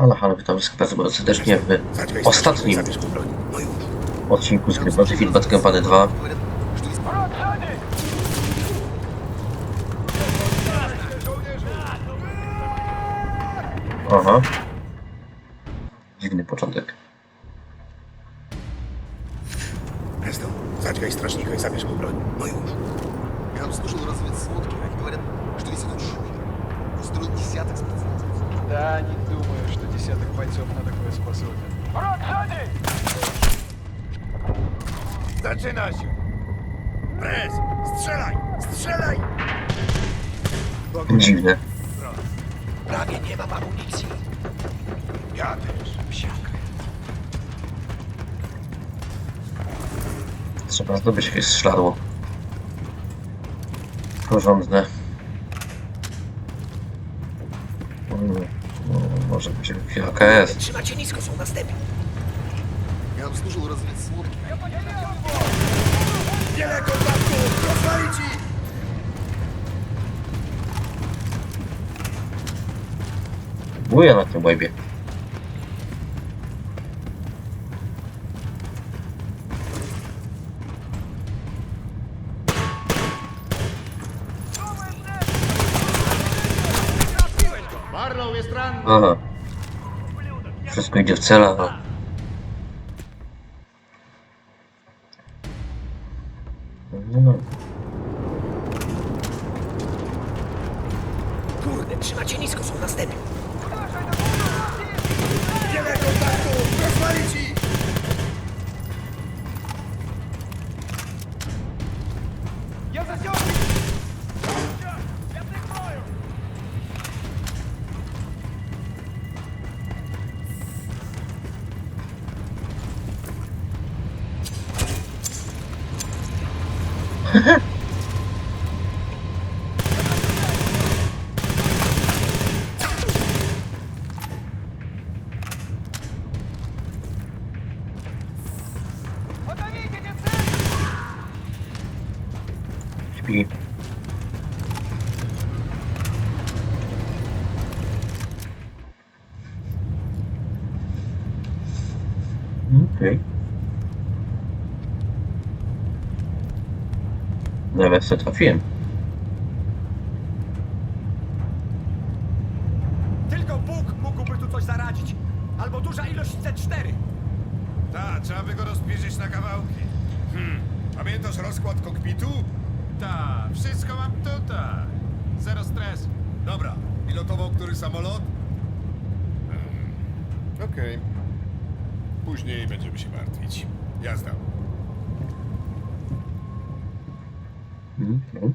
Halo, halo, witam wszystkich bardzo serdecznie w Zaczekaj, ostatnim zabierz mu broń. No już. odcinku z gry Battlefield Bad Company 2. Говорят, что из Aha. Dziwny początek. Presto, zaczekaj strażnika i zabierz mu broń. No już. Я обслужил разведсводки, они говорят, что весь этот шум устроил десяток спецназовцев. Да, не думаю, что десяток бойцов на такое способен. Zaczyna się! Pres! Strzelaj! Strzelaj! Dziwne. Prawie nie mam amunicji. Ja też. Psiak. Trzeba zdobyć jakieś szladło. Porządne. Mm, no, może być. chwila KS. Trzymacie nisko, są następni. Ja obsłużył rozwój słodki. Na tym łebie. Aha. Wszystko idzie w cela. No. No, Kurde, trzymacie nisko, są następni. Śpi. Okej. Nawet co trafiłem. Tylko Bóg mógłby tu coś zaradzić. Albo duża ilość C4. Tak, trzeba by go rozbierzyć na kawałki. Hmm. Pamiętasz rozkład kokpitu? Tak, wszystko mam tutaj. Zero stres. Dobra, pilotował który samolot? Hmm. Okej. Później będziemy się martwić. Jazda. Mhm.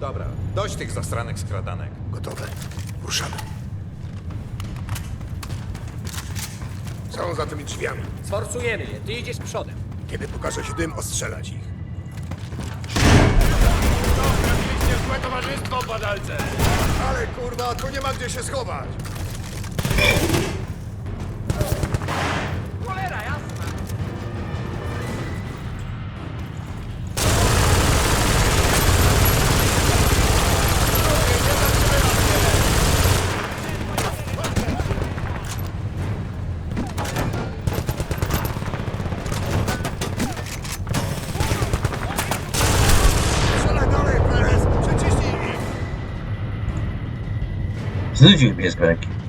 Dobra, dość tych zastranych skradanek. Gotowe. Ruszamy. Są za tymi drzwiami. Sforsujemy je, ty idziesz przodem. Kiedy pokaże się dym, ostrzelać ich. Trafiliście w złe towarzystwo, badalce! Ale kurwa, tu nie ma gdzie się schować. Luigi is back.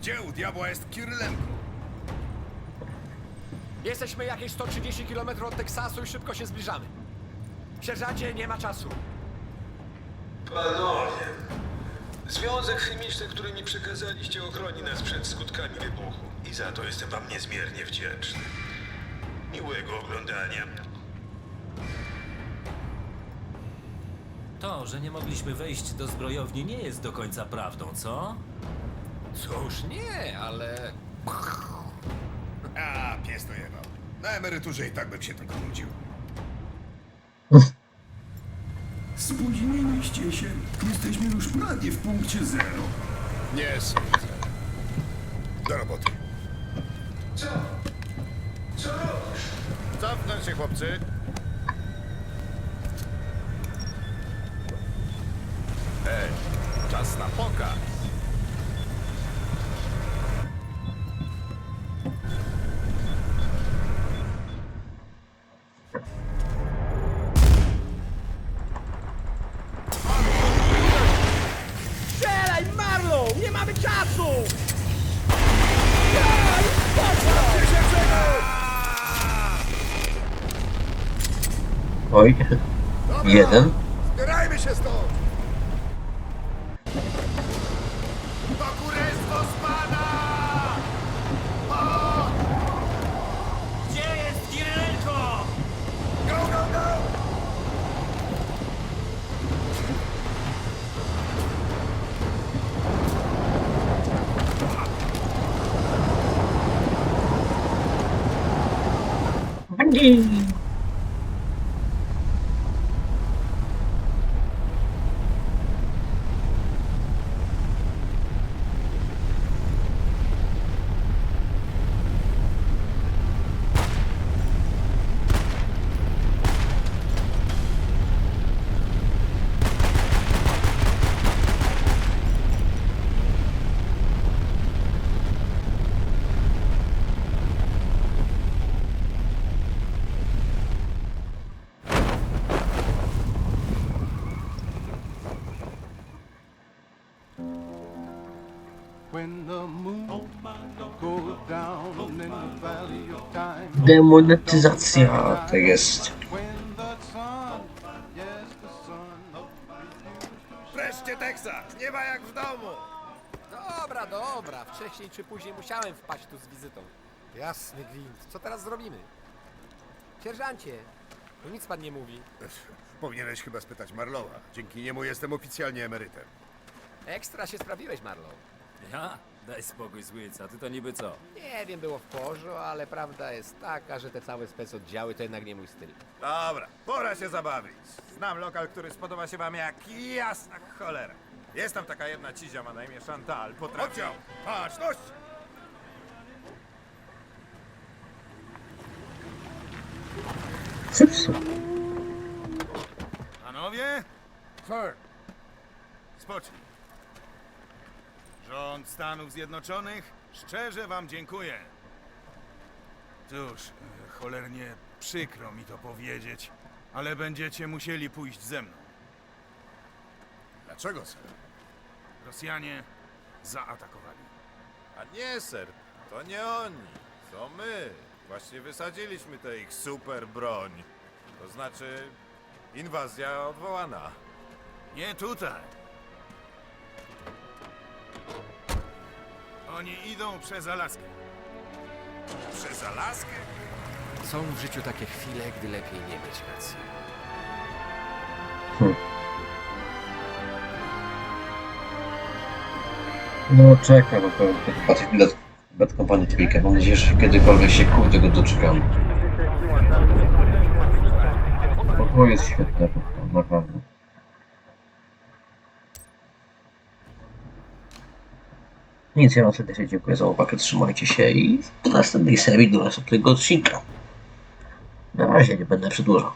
Gdzie u diabła jest Kirlenko? Jesteśmy jakieś 130 km od Teksasu i szybko się zbliżamy. Sierżancie, nie ma czasu. Panowie, związek chemiczny, który mi przekazaliście, ochroni nas przed skutkami wybuchu. I za to jestem wam niezmiernie wdzięczny. Miłego oglądania. To, że nie mogliśmy wejść do zbrojowni, nie jest do końca prawdą, co? Cóż, nie, ale... A, pies to jebał. Na emeryturze i tak bym się tylko nudził. Spóźniliście się. Jesteśmy już prawie w punkcie zero. Nie sądzę. Do roboty. Co? Co robisz? Cofnę się, chłopcy. Ej, czas na pokaz. Oj. Jeden. Zbierajmy się stąd! To kurestwo spada! Gdzie jest Kirylenko? Go, go, go! When Demonetyzacja to jest. The sun Wreszcie Teksas! Nie ma jak w domu! Dobra, dobra. Wcześniej czy później musiałem wpaść tu z wizytą. Jasny gwint. Co teraz zrobimy? Sierżancie, no nic pan nie mówi. Powinieneś chyba spytać Marlowa. Dzięki niemu jestem oficjalnie emerytem. Ekstra się sprawiłeś, Marlow. Ja? Daj spokój, Słyca, ty to niby co? Nie wiem, było w porządku, ale prawda jest taka, że te całe specoddziały to jednak nie mój styl. Dobra, pora się zabawić. Znam lokal, który spodoba się wam jak jasna cholera. Jest tam taka jedna cizia, ma na imię Chantal. Potrafi... Oddział! Baczność! Panowie? Sir. Spocznij. Rząd Stanów Zjednoczonych szczerze wam dziękuję. Cóż, e, cholernie przykro mi to powiedzieć, ale będziecie musieli pójść ze mną. Dlaczego, sir? Rosjanie zaatakowali. A nie, ser, to nie oni, to my. Właśnie wysadziliśmy tę ich super broń. To znaczy, inwazja odwołana. Nie tutaj. Oni idą przez Alaskę. Przez Alaskę? Są w życiu takie chwile, gdy lepiej nie mieć racji. No czekam, bo pewnie patrzeć bilet Bad Company trójkę. Mam nadzieję, że kiedykolwiek się kurde go doczekam. Bo to jest świetne, naprawdę. Nic, ja wam serdecznie dziękuję za uwagę, trzymajcie się i do następnej serii, do następnego odcinka. Na razie nie będę przedłużał.